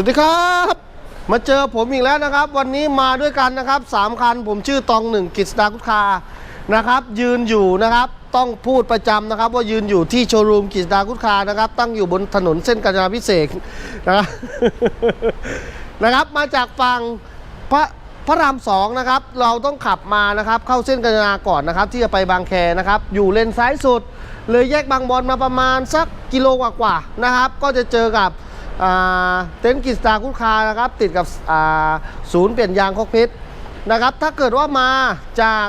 สวัสดีครับ มาเจอผมอีกแล้วนะครับ วันนี้มาด้วยกันนะครับสามคันผมชื่อตองหนึ่งกิษดาคุคานะครับ ยืนอยู่นะครับต้องพูดประจำนะครับ ว่ายืนอยู่ที่โชว์รูมกิษดาคุคานะครับ ตั้งอยู่บนถนนเส้นกาญจนาพิเศษนะครับนะครับ มาจากฝั่งพระพระรามสองนะครับ เราต้องขับมานะครับ เข้าเส้นกาญจนาก่อนนะครับ ที่จะไปบางแคนะครับ อยู่เลนซ้ายสุด เลยแยกบางบอนมาประมาณสักกิโลกว่าๆนะครับ ก็จะเจอกับ เต็นท์กิสตาคุคานะครับติดกับศูนย์เปลี่ยนยางคอกพิษนะครับถ้าเกิดว่ามาจาก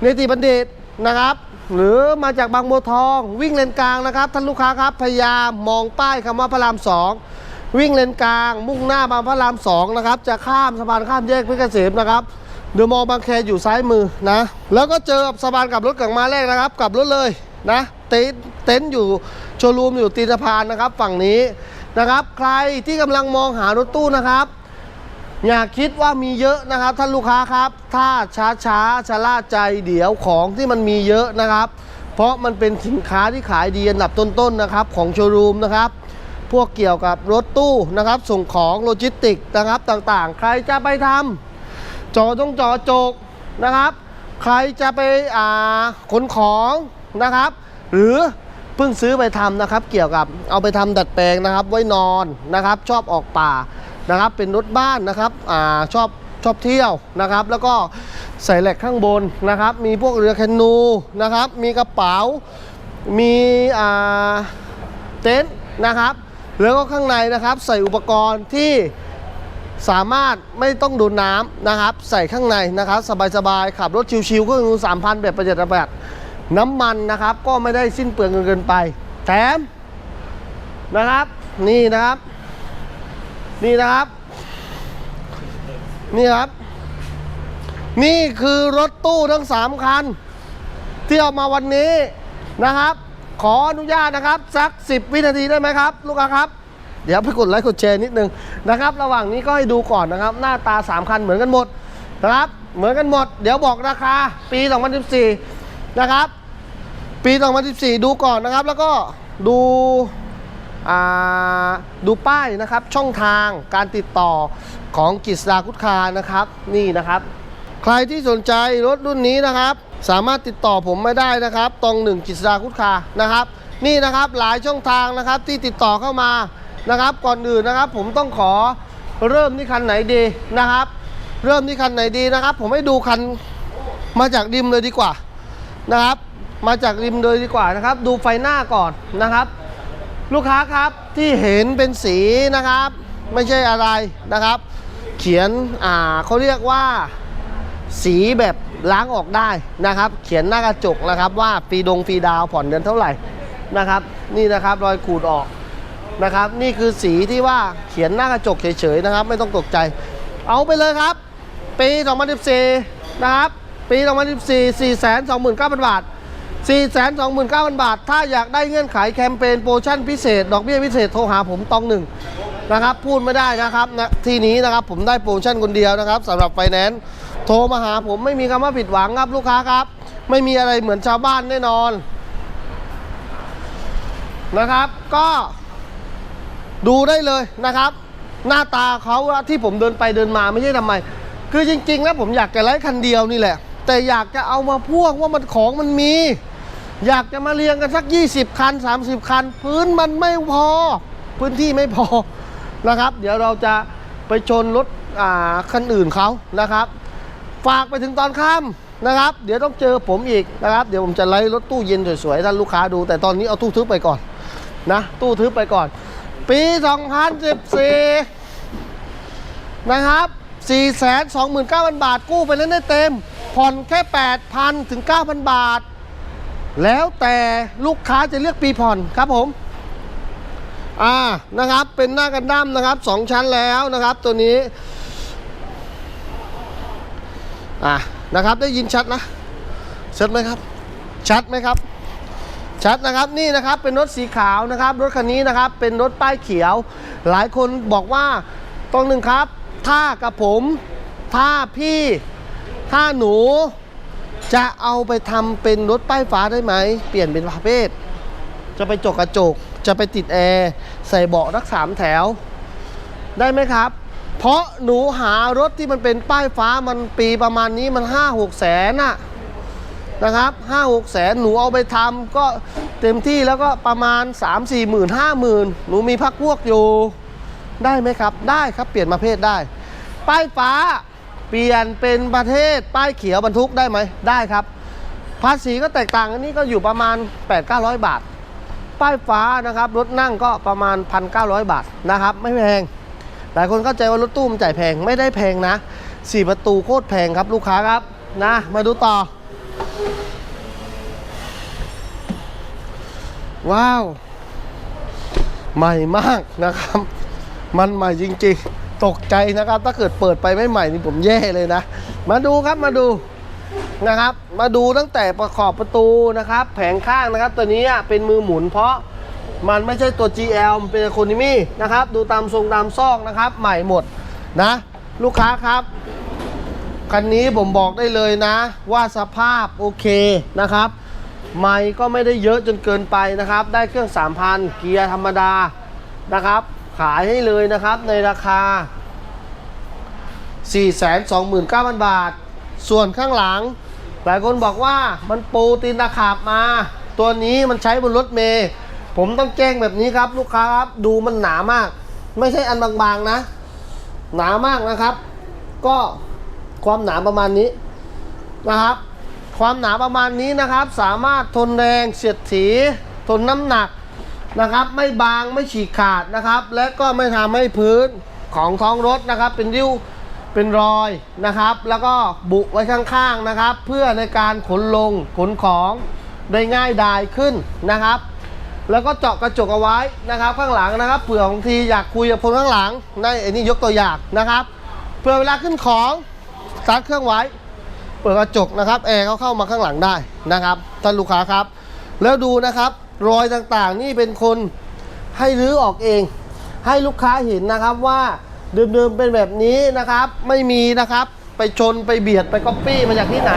เนติบัณฑิตนะครับ หรือมาจากบางบัวทองวิ่งเลนกลางนะครับท่านลูกค้าครับพยายามมองป้ายคำว่าพระรามสองวิ่งเลนกลาง มุ่งหน้ามาพระรามสองนะครับจะข้ามสะพานข้ามแยกเพชรเกษมนะครับเดอะมอลล์บางแคอยู่ซ้ายมือนะแล้วก็เจอสะพานกับรถกลับมาแรกนะครับกลับรถเลยนะเต็นเต็นท์อยู่โชว์รูมอยู่ตีนสะพานนะครับฝั่งนี้ นะครับ ใครที่กำลังมองหารถตู้นะครับ อย่าคิดว่ามีเยอะนะครับ ท่านลูกค้าครับ ถ้าช้าช้าชะล่าใจเดี๋ยวของที่มันมีเยอะนะครับ เพราะมันเป็นสินค้าที่ขายดีอันดับต้นๆนะครับ ของโชว์รูมนะครับพวกเกี่ยวกับรถตู้นะครับ ส่งของโลจิสติกนะครับต่างๆ ใครจะไปทำจอต้องจอโจกนะครับ ใครจะไปอ่าขนของนะครับ หรือ เพิ่งซื้อไปทำนะครับ เกี่ยวกับเอาไปทำดัดแปลงนะครับ ไว้นอนนะครับ ชอบออกป่านะครับ เป็นรถบ้านนะครับอ่าชอบชอบเที่ยวนะครับ แล้วก็ใส่แหลกข้างบนนะครับ มีพวกเรือแคนูนะครับ มีกระเป๋า มีอ่าเต็นท์นะครับ แล้วก็ข้างในนะครับ ใส่อุปกรณ์ที่สามารถไม่ต้องโดนน้ำนะครับ ใส่ข้างในนะครับ สบายๆขับรถชิวๆก็คือสามพันแบบประหยัดประหยัด น้ำมันนะครับก็ไม่ได้สิ้นเปลืองเกินไป แถมนะครับ นี่นะครับ นี่นะครับ นี่ครับ นี่คือรถตู้ทั้งสามคัน ที่เอามาวันนี้นะครับ ขออนุญาตนะครับ สัก 10 วินาทีได้ไหมครับ ลูกค้าครับ เดี๋ยวไปกดไลค์กดแชร์นิดนึงนะครับ ระหว่างนี้ก็ให้ดูก่อนนะครับ หน้าตา 3 คันเหมือนกันหมดนะครับ เหมือนกันหมด เดี๋ยวบอกราคาปี 2014นะครับ ปี 2014 ดูก่อนนะครับ แล้วก็ดูดูป้ายนะครับ ช่องทางการติดต่อของกิษดาคุดคานะครับ นี่นะครับ ใครที่สนใจรถรุ่นนี้นะครับ สามารถติดต่อผมไม่ได้นะครับตองหนึ่งกิษดาคุดคานะครับ นี่นะครับหลายช่องทางนะครับที่ติดต่อเข้ามานะครับ ก่อนอื่นนะครับ ผมต้องขอเริ่มที่คันไหนดีนะครับ เริ่มที่คันไหนดีนะครับ ผมให้ดูคันมาจากริมเลยดีกว่านะครับ มาจากริมเลยดีกว่านะครับ ดูไฟหน้าก่อนนะครับ ลูกค้าครับที่เห็นเป็นสีนะครับ ไม่ใช่อะไรนะครับ เขียนอ่าเขาเรียกว่าสีแบบล้างออกได้นะครับ เขียนหน้ากระจกนะครับ ว่าฟรีดงฟรีดาวผ่อนเดือนเท่าไหร่นะครับ นี่นะครับรอยขูดออกนะครับ นี่คือสีที่ว่าเขียนหน้ากระจกเฉยๆนะครับ ไม่ต้องตกใจ เอาไปเลยครับ ปี 2014 นะครับ ปี 2014 429,000 บาท 429,000 บาท ถ้าอยากได้เงื่อนไขแคมเปญโปรโมชั่นพิเศษ ดอกเบี้ยพิเศษโทรหาผมตองหนึ่งนะครับ พูดไม่ได้นะครับนะที่นี้นะครับผมได้โปรโมชั่นคนเดียวนะครับสำหรับไฟแนนซ์โทรมาหาผมไม่มีคำว่าผิดหวังครับลูกค้าครับ ไม่มีอะไรเหมือนชาวบ้านแน่นอนนะครับก็ดูได้เลยนะครับ หน้าตาเขาที่ผมเดินไปเดินมาไม่ใช่ทำไม คือจริงๆแล้วผมอยากจะไล่คันเดียวนี่แหละ แต่อยากจะเอามาพ่วงว่ามันของมันมี อยากจะมาเรียงกันสัก 20 คัน 30 คัน พื้นมันไม่พอ พื้นที่ไม่พอนะครับ เดี๋ยวเราจะไปชนรถอ่าคันอื่นเขานะครับ ฝากไปถึงตอนค่ำนะครับ เดี๋ยวต้องเจอผมอีกนะครับ เดี๋ยวผมจะไล่รถตู้เย็นสวยๆท่านลูกค้าดู แต่ตอนนี้เอาตู้ทึบไปก่อนนะตู้ทึบไปก่อน ปี 2014 นะครับ 429,000 บาทกู้ไปแล้วได้เต็ม ผ่อนแค่ 8,000 ถึง 9,000 บาท แล้วแต่ลูกค้าจะเลือกปีผ่อนครับผมอ่านะครับเป็นหน้ากันดั้มนะครับ2ชั้นแล้วนะครับ ตัวนี้อ่านะครับได้ยินชัดนะชัดไหมครับ ชัดไหมครับ ชัดนะครับนี่นะครับเป็นรถสีขาวนะครับ รถคันนี้นะครับเป็นรถป้ายเขียว หลายคนบอกว่าตรงหนึ่งครับ ถ้ากับผม ถ้าพี่ ถ้าหนู จะเอาไปทำเป็นรถป้ายฟ้าได้ไหม เปลี่ยนเป็นประเภท จะไปจกกระจก จะไปติดแอร์ ใส่เบาะรักสามแถว ได้ไหมครับ เพราะหนูหารถที่มันเป็นป้ายฟ้ามันปีประมาณนี้มันห้าหกแสนน่ะนะครับห้าหกแสนหนูเอาไปทำก็เต็มที่แล้วก็ประมาณ 3 4หมื่นห้าหมื่นหนูมีพักพวกอยู่ ได้ไหมครับ ได้ครับเปลี่ยนประเภทได้ ป้ายฟ้า เปลี่ยนเป็นประเทศป้ายเขียวบรรทุกได้ไหมได้ครับ ภาษีก็แตกต่างอันนี้ก็อยู่ประมาณ 8-900 บาท ป้ายฟ้านะครับรถนั่งก็ประมาณ 1,900 บาทนะครับ ไม่แพง หลายคนเข้าใจว่ารถตู้มันจ่ายแพงไม่ได้แพงนะ4ประตูโคตรแพงครับลูกค้าครับนะมาดูต่อ ว้าว ใหม่มากนะครับ มันใหม่จริงๆ ตกใจนะครับ ถ้าเกิดเปิดไปไม่ใหม่นี่ผมแย่เลยนะ มาดูครับมาดูนะครับ มาดูตั้งแต่ประขอบประตูนะครับ แผงข้างนะครับ ตัวนี้เป็นมือหมุนเพราะมันไม่ใช่ตัว GL มันเป็นคนิมี่นะครับ ดูตามทรงตามซอกนะครับ ใหม่หมดนะ ลูกค้าครับคันนี้ผมบอกได้เลยนะ ว่าสภาพโอเคนะครับไม่ก็ไม่ได้เยอะจนเกินไปนะครับ ได้เครื่อง 3,000 เกียร์ธรรมดานะครับ ขายให้เลยนะครับในราคา 429,000 บาท ส่วนข้างหลัง หลายคนบอกว่ามันปูตีนตะขาบมา ตัวนี้มันใช้บนรถเมย์ผมต้องแจ้งแบบนี้ครับลูกค้าครับดูมันหนามาก ไม่ใช่อันบางๆนะ หนามากนะครับ ก็ความหนาประมาณนี้นะครับ ความหนาประมาณนี้นะครับ สามารถทนแรงเสียดสี ทนน้ำหนัก นะครับ ไม่บางไม่ฉีกขาดนะครับ และก็ไม่ทำให้พื้นของท้องรถนะครับ เป็นริ้วเป็นรอยนะครับ แล้วก็บุไว้ข้างๆนะครับ เพื่อในการขนลงขนของได้ง่ายดายขึ้นนะครับ แล้วก็เจาะกระจกเอาไว้นะครับ ข้างหลังนะครับเผื่อบางทีอยากคุยกับคนข้างหลังได้อันนี้ยกตัวอย่างนะครับเพื่อเวลาขึ้นของสตาร์ทเครื่องไว้ เปิดกระจกนะครับแอร์เขาเข้ามาข้างหลังได้นะครับท่านลูกค้าครับ แล้วดูนะครับ รอยต่างๆ นี่เป็นคนให้รื้อออกเอง ให้ลูกค้าเห็นนะครับว่าเดิมๆเป็นแบบนี้นะครับ ไม่มีนะครับ ไปชนไปเบียดไปก๊อปปี้มาจากที่ไหน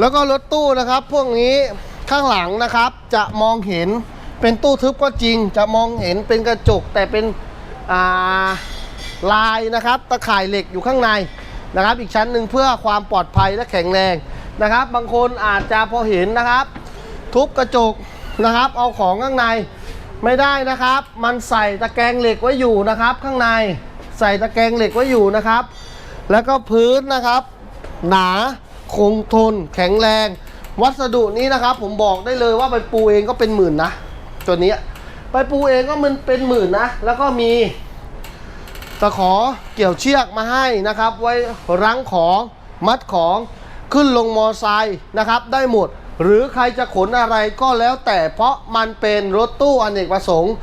แล้วก็รถตู้นะครับ พวกนี้ข้างหลังนะครับ จะมองเห็นเป็นตู้ทึบก็จริง จะมองเห็นเป็นกระจกแต่เป็นาลายนะครับ ตะข่ายเหล็กอยู่ข้างในนะครับ อีกชั้นหนึ่งเพื่อความปลอดภัยและแข็งแรง นะครับ บางคนอาจจะพอเห็นนะครับ ทุบกระจกนะครับ เอาของข้างในไม่ได้นะครับ มันใส่ตะแกรงเหล็กไว้อยู่นะครับ ข้างในใส่ตะแกรงเหล็กไว้อยู่นะครับ แล้วก็พื้นนะครับ หนาคงทนแข็งแรง วัสดุนี้นะครับ ผมบอกได้เลยว่าไปปูเองก็เป็นหมื่นนะตัวนี้ไปปูเองก็มันเป็นหมื่นนะแล้วก็มีตะขอเกี่ยวเชือกมาให้นะครับ ไว้รั้งของมัดของ ขึ้นลงมอไซค์นะครับ ได้หมด หรือใครจะขนอะไรก็แล้วแต่เพราะมันเป็นรถตู้อเนกประสงค์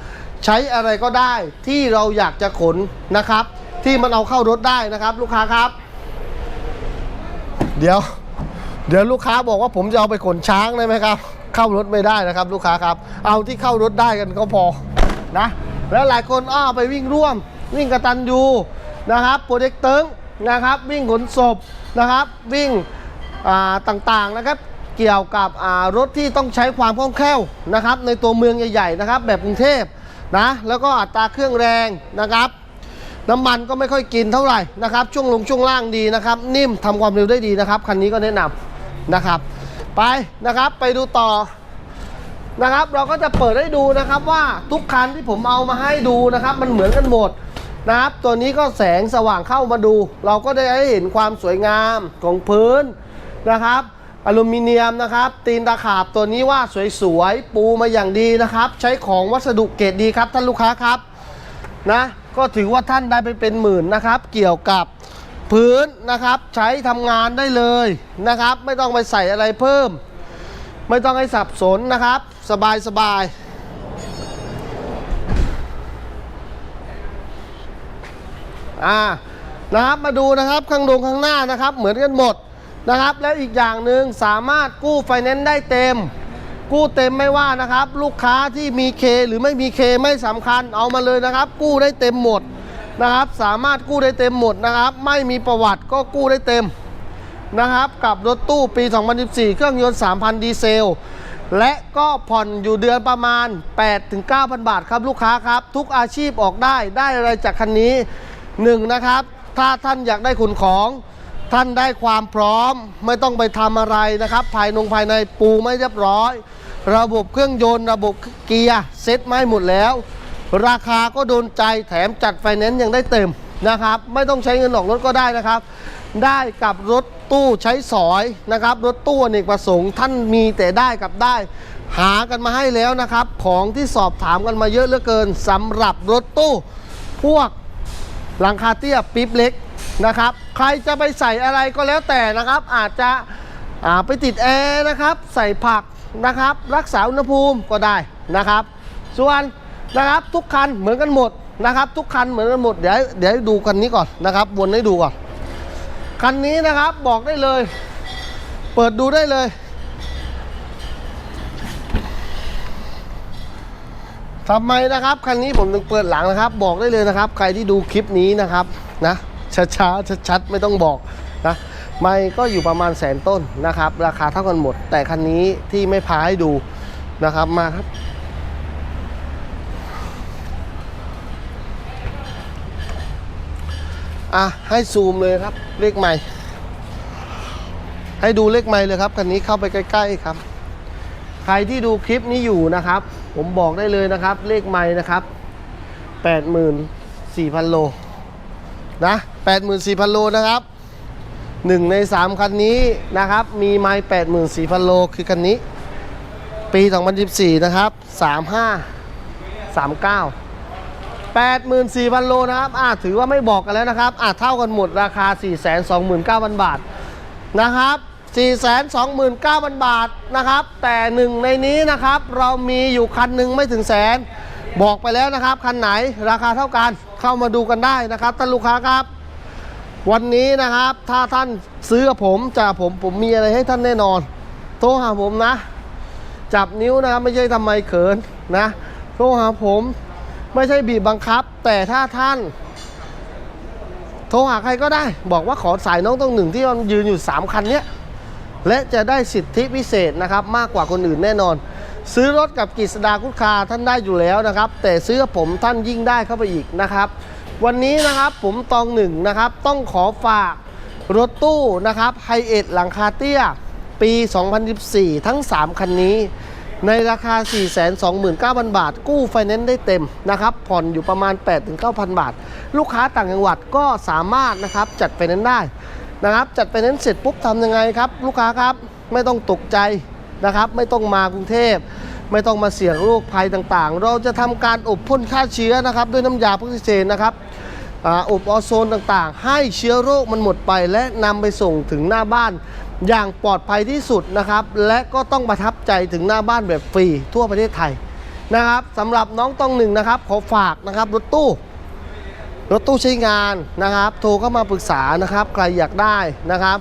ใช้อะไรก็ได้ที่เราอยากจะขนนะครับ ที่มันเอาเข้ารถได้นะครับ ลูกค้าครับ เดี๋ยว เดี๋ยวลูกค้าบอกว่าผมจะเอาไปขนช้างได้ไหมครับ เข้ารถไม่ได้นะครับ ลูกค้าครับ เอาที่เข้ารถได้กันก็พอนะแล้วหลายคนอ้อไปวิ่งร่วม วิ่งกระตันยูนะครับโปรเจกเติงนะครับ วิ่งขนศพนะครับ วิ่ง ต่างๆนะครับเกี่ยวกับรถที่ต้องใช้ความคล่องแคล่วนะครับในตัวเมืองใหญ่ๆนะครับแบบกรุงเทพนะแล้วก็อัตราเครื่องแรงนะครับ น้ำมันก็ไม่ค่อยกินเท่าไหร่นะครับ ช่วงลงช่วงล่างดีนะครับ นิ่มทำความเร็วได้ดีนะครับคันนี้ก็แนะนำนะครับ ไปนะครับไปดูต่อนะครับ เราก็จะเปิดให้ดูนะครับว่าทุกคันที่ผมเอามาให้ดูนะครับ มันเหมือนกันหมดนะครับ ตัวนี้ก็แสงสว่างเข้ามาดู เราก็ได้ให้เห็นความสวยงามของพื้น นะครับอลูมิเนียมนะครับ ตีนตะขาบตัวนี้ว่าสวยๆ ปูมาอย่างดีนะครับ ใช้ของวัสดุเกรดดีครับท่านลูกค้าครับนะก็ถือว่าท่านได้ไปเป็นหมื่นนะครับ เกี่ยวกับพื้นนะครับ ใช้ทำงานได้เลยนะครับ ไม่ต้องไปใส่อะไรเพิ่ม ไม่ต้องให้สับสนนะครับ สบายสบายอ่านะครับมาดูนะครับข้างดงข้างหน้านะครับ เหมือนกันหมด นะครับ แล้วอีกอย่างหนึ่งสามารถกู้ไฟแนนซ์ได้เต็ม กู้เต็มไม่ว่านะครับ ลูกค้าที่มีเคหรือไม่มีเคไม่สำคัญเอามาเลยนะครับ กู้ได้เต็มหมดนะครับ สามารถกู้ได้เต็มหมดนะครับ ไม่มีประวัติก็กู้ได้เต็มนะครับ กับรถตู้ปี 2014 เครื่องยนต์ 3,000 ดีเซล และก็ผ่อนอยู่เดือนประมาณ 8-9,000 บาทครับลูกค้าครับ ทุกอาชีพออกได้ได้อะไรจากคันนี้หนึ่งนะครับ ถ้าท่านอยากได้ขนของ ท่านได้ความพร้อมไม่ต้องไปทำอะไรนะครับ ภายนงภายในปูไม่เรียบร้อย ระบบเครื่องยนต์ระบบเกียร์เซ็ตไม่หมดแล้ว ราคาก็โดนใจแถมจัดไฟแนนซ์ยังได้เต็มนะครับ ไม่ต้องใช้เงินออกรถก็ได้นะครับ ได้กับรถตู้ใช้สอยนะครับ รถตู้อเนกประสงค์ท่านมีแต่ได้กับได้ หากันมาให้แล้วนะครับ ของที่สอบถามกันมาเยอะเหลือเกินสำหรับรถตู้ พวกหลังคาเตี้ยปิ๊บเล็ก นะครับ ใครจะไปใส่อะไรก็แล้วแต่นะครับ อาจจะไปติดแอร์นะครับ ใส่ผักนะครับ รักษาอุณหภูมิก็ได้นะครับ ส่วนนะครับทุกคันเหมือนกันหมดนะครับ ทุกคันเหมือนกันหมดเดี๋ยวเดี๋ยวดูคันนี้ก่อนนะครับวนให้ดูก่อนคันนี้นะครับบอกได้เลย เปิดดูได้เลยทำไมนะครับคันนี้ผมถึงเปิดหลังนะครับ บอกได้เลยนะครับ ใครที่ดูคลิปนี้นะครับนะ ช้าๆชัดๆไม่ต้องบอกนะไม่ก็อยู่ประมาณแสนต้นนะครับ ราคาเท่ากันหมด แต่คันนี้ที่ไม่พาให้ดูนะครับมาครับ อะ ให้ซูมเลยครับ เลขใหม่ ให้ดูเลขใหม่เลยครับคันนี้เข้าไปใกล้ ๆ ครับ ใครที่ดูคลิปนี้อยู่นะครับ ผมบอกได้เลยนะครับ เลขไม่นะครับ 84,000 โล นะ84,000 โลนะครับหนึ่งใน 3 คันนี้นะครับ มีไม้84,000 โลคือคันนี้ ปี 2014 นะครับ 35 39 84,000 โลนะครับอะถือว่าไม่บอกกันแล้วนะครับ อะเท่ากันหมดราคา 429,000 บาทนะครับ 429,000 บาทนะครับ แต่หนึ่งในนี้นะครับ เรามีอยู่คันหนึ่งไม่ถึงแสน บอกไปแล้วนะครับ คันไหนราคาเท่ากัน เข้ามาดูกันได้นะครับท่านลูกค้าครับ วันนี้นะครับ ถ้าท่านซื้อกับผมจากผมผมมีอะไรให้ท่านแน่นอน โทรหาผมนะ จับนิ้วนะครับไม่ใช่ทำไมเขินนะโทรหาผมไม่ใช่บีบบังคับ แต่ถ้าท่าน โทรหาใครก็ได้ บอกว่าขอสายน้องต้องหนึ่งที่มันยืนอยู่ 3 คันเนี้ยและจะได้สิทธิพิเศษนะครับ มากกว่าคนอื่นแน่นอน ซื้อรถกับกฤษดาคุดคาท่านได้อยู่แล้วนะครับ แต่ซื้อกับผมท่านยิ่งได้เข้าไปอีกนะครับ วันนี้นะครับผมตองหนึ่งนะครับ ต้องขอฝากรถตู้นะครับไฮเอ็ดหลังคาเตี้ย ปี 2014 ทั้ง 3 คันนี้ ในราคา 429,000 บาท กู้ไฟแนนซ์ได้เต็มนะครับ ผ่อนอยู่ประมาณ 8-9,000 บาท ลูกค้าต่างจังหวัดก็สามารถนะครับจัดไฟแนนซ์ได้นะครับ จัดไฟแนนซ์เสร็จปุ๊บทำยังไงครับ ลูกค้าครับไม่ต้องตกใจ นะครับ ไม่ต้องมากรุงเทพ ไม่ต้องมาเสี่ยงโรคภัยต่างๆ เราจะทำการอบพ่นฆ่าเชื้อนะครับ ด้วยน้ำยาพักซิเจนนะครับอบออโซนต่างๆ ให้เชื้อโรคมันหมดไปและนำไปส่งถึงหน้าบ้านอย่างปลอดภัยที่สุดนะครับ และก็ต้องประทับใจถึงหน้าบ้านแบบฟรีทั่วประเทศไทยนะครับสำหรับน้องต้องหนึ่งนะครับ ขอฝากนะครับรถตู้ รถตู้ใช้งานนะครับ โทรเข้ามาปรึกษานะครับ ใครอยากได้นะครับ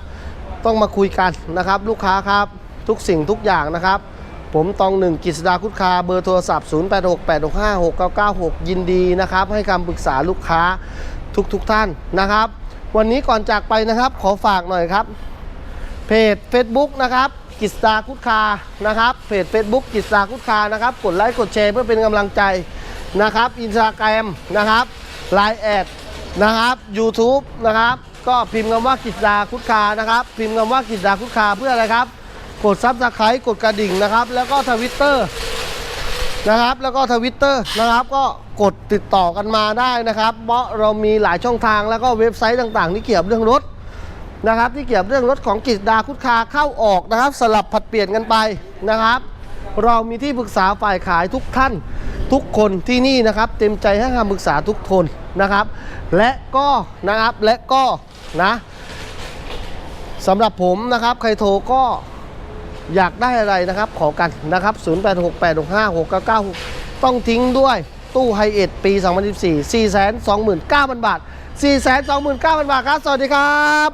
ต้องมาคุยกันนะครับ ลูกค้าครับ ทุกสิ่งทุกอย่างนะครับ ผมตองหนึ่งกิษดาคุดคาเบอร์โทรศัพท์ 0868656996 ยินดีนะครับ ให้คำปรึกษาลูกค้าทุกๆทท่านนะครับ วันนี้ก่อนจากไปนะครับ ขอฝากหน่อยครับ เพจ Facebook นะครับกิษดาคุดคานะครับเพจ Facebook กิษดาคุดคานะครับ กดไลค์กดแชร์เพื่อเป็นกำลังใจนะครับอินสตาแกรมนะครับไลน์แอดนะครับ YouTube นะครับ ก็พิมพ์คำว่ากิษดาคุดคานะครับ พิมพ์คำว่ากิษดาคุดคาเพื่ออะไรครับ กดซับสไครต์กดกระดิ่งนะครับ แล้วก็ทวิตเตอร์นะครับ แล้วก็ทวิตเตอร์นะครับ ก็กดติดต่อกันมาได้นะครับ เพราะเรามีหลายช่องทางแล้วก็เว็บไซต์ต่างๆ ที่เกี่ยวกับเรื่องรถนะครับ ที่เกี่ยวกับเรื่องรถของกิจดาคุดคาเข้าออกนะครับ สลับผัดเปลี่ยนกันไปนะครับ เรามีที่ปรึกษาฝ่ายขายทุกท่านทุกคนที่นี่นะครับ เต็มใจให้คำปรึกษาทุกคนนะครับ และก็นะครับและก็นะสำหรับผมนะครับใครโทรก็ อยากได้อะไรนะครับ ขอกันนะครับ 0868656996 ต้องทิ้งด้วยตู้ไฮเอ็ดปี 2014 429,000 บาท 429,000 บาทครับ สวัสดีครับ